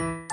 우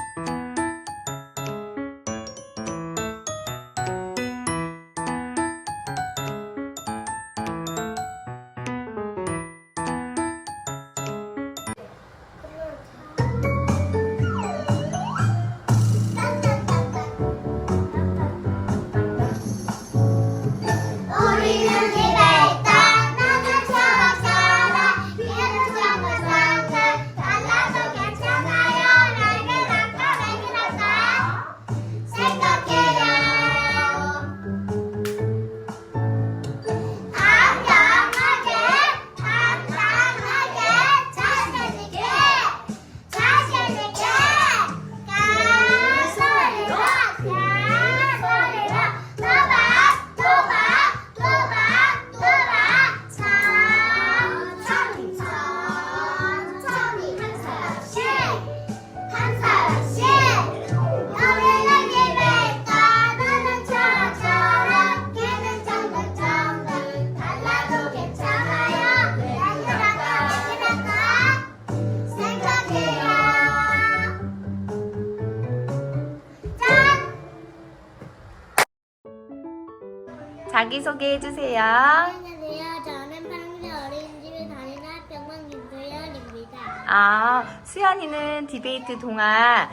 자기소개 해 주세요. 안녕하세요. 저는 평생 어린이집에 다니는 학병만 김소연입니다. 아, 수연이는 디베이트 동화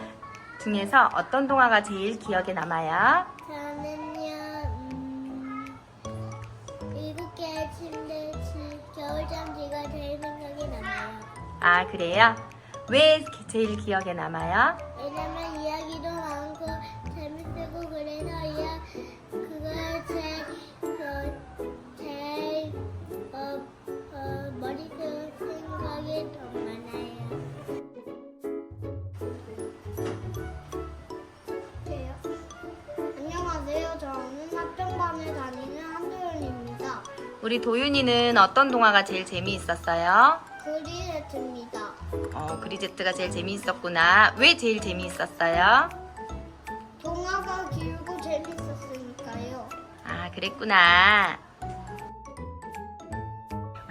중에서 어떤 동화가 제일 기억에 남아요? 저는요, 음, 일곱 개의 침대, 치- 겨울잠지가 제일 생각이 나요. 아, 그래요? 왜 제일 기억에 남아요? 우리 도윤이는 어떤 동화가 제일 재미있었어요? 그리레트입니다. 어, 그리제트가 제일 재미있었구나. 왜 제일 재미있었어요? 동화가 길고 재밌었으니까요. 아, 그랬구나.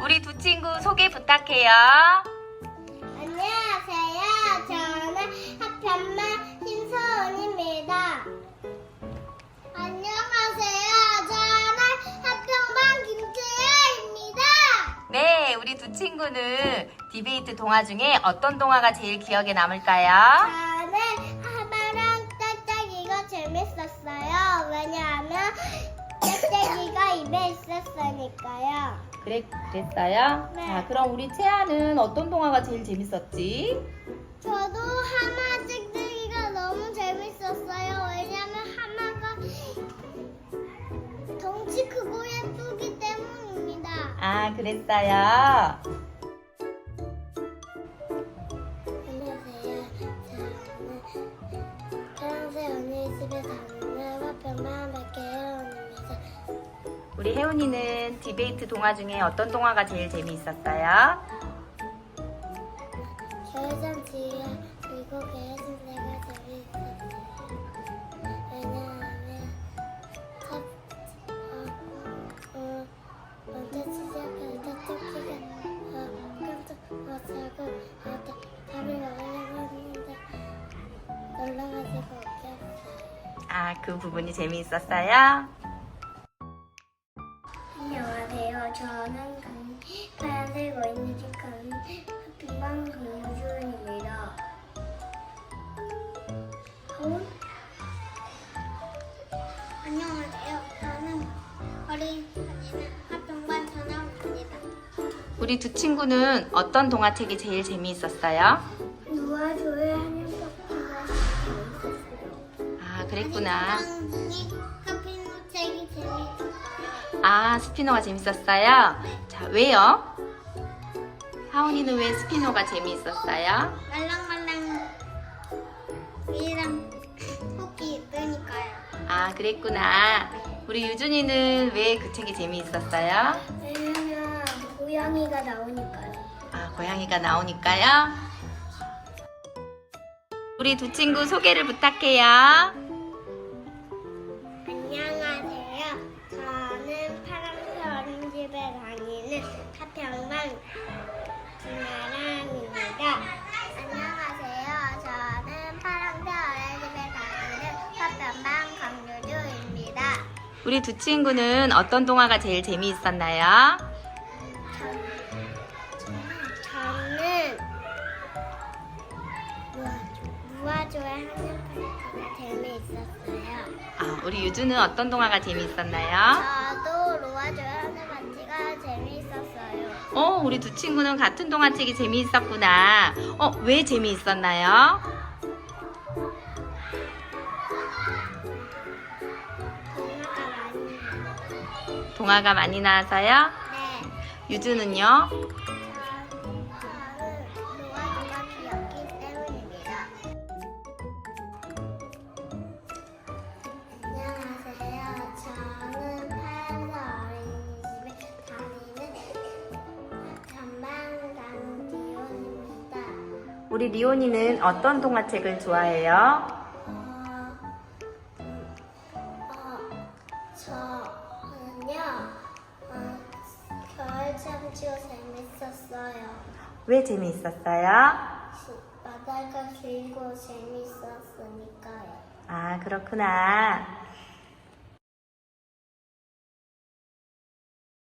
우리 두 친구 소개 부탁해요. 안녕하세요. 저 친구는 디베이트 동화 중에 어떤 동화가 제일 기억에 남을까요? 저는 하마랑 짝짝이가 재밌었어요. 왜냐하면 짝짝이가 입에 있었으니까요. 그래, 그랬어요? 네. 자, 그럼 우리 채아는 어떤 동화가 제일 재밌었지? 저도 하마 짝짝이가 너무 재밌었어요. 왜냐면 하마가 덩치 크고 예쁘기 때문입니다. 아, 그랬어요. 우리 혜훈이는 디베이트 동화 중에 어떤 동화가 제일 재미있었어요? 겨울잠지가 그리고 개순새가 재밌었어요. 왜냐하면 첫, 어, 어, 먼저 시작할 때 토끼가 어, 깜짝 어, 다- 밥을 먹으려고 했는데 놀라가지고 웃겼어요. 아, 그 부분이 재미있었어요? 저는 강, 파란색 어린이집 강, 빈방 강주은입니다. 하원? 안녕하세요. 저는 어린 다니는 합동반 전화입니다. 우리 두 친구는 어떤 동화책이 제일 재미있었어요? 누워줘야 하는 것보다 재밌었어요. 아, 그랬구나. 강준이 하필 책이 재밌었어요. 아, 스피노가 재밌었어요? 자, 왜요? 하은이는 왜 스피노가 재미있었어요? 말랑말랑 이랑 토끼 있으니까요. 아, 그랬구나. 우리 유준이는 왜 그 책이 재미있었어요? 왜냐면 고양이가 나오니까요. 아, 고양이가 나오니까요. 우리 두 친구 소개를 부탁해요. 우리 두 친구는 어떤 동화가 제일 재미있었나요? 저는 무아조의 한정파이가 재미있었어요. 아, 우리 유주는 어떤 동화가 재미있었나요? 저도 로아조의 하늘반지가 재미있었어요. 어, 우리 두 친구는 같은 동화책이 재미있었구나. 어, 왜 재미있었나요? 동화가 많이 나와서요? 네. 유주는요? 저는 로아조가 귀엽기 때문입니다. 안녕하세요. 저는 파란사 어린이집에 다니는 전반강 디온입니다. 우리 리온이는 어떤 동화책을 좋아해요? 참치가 재밌었어요. 왜 재미있었어요? 바다가 길고 재밌었으니까요. 아, 그렇구나.